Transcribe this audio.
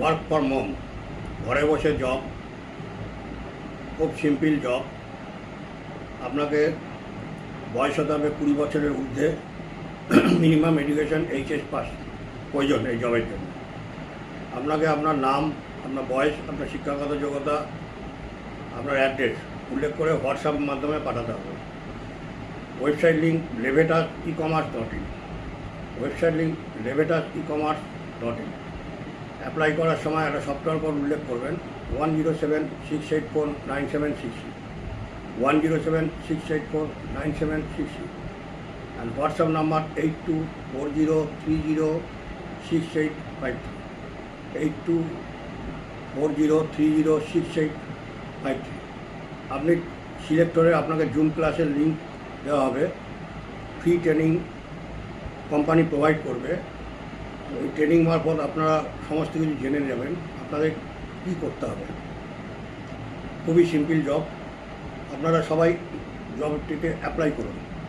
Work for মম ঘরে বসে job খুব সিম্পল জব আপনাকে বয়স হতে হবে কুড়ি বছরের ঊর্ধ্বে। মিনিমাম এডুকেশন এইচএস পাস প্রয়োজন এই জবের জন্য। আপনাকে আপনার নাম, আপনার বয়স, আপনার শিক্ষাগত যোগ্যতা, আপনার অ্যাড্রেস উল্লেখ করে হোয়াটসঅ্যাপ মাধ্যমে পাঠাতে হবে। Website link লেভেটাস e commerce dot in website link লেভেটাস e commerce dot in apply করার সময় একটা সফটওয়্যার কোড উল্লেখ করবেন one zero seven six eight four nine seven six one zero seven six eight four nine seven six and WhatsApp number eight two four zero three zero six eight five eight two four zero three zero six eight five three আপনি select করে আপনাকে zoom ক্লাসের link দেওয়া হবে। Free training company provide করবে। Training হওয়ার পর আপনারা সমস্ত কিছু জেনে যাবেন আপনাদের কী করতে হবে? খুবই সিম্পল জব। আপনারা সবাই জবটিতে অ্যাপ্লাই করুন।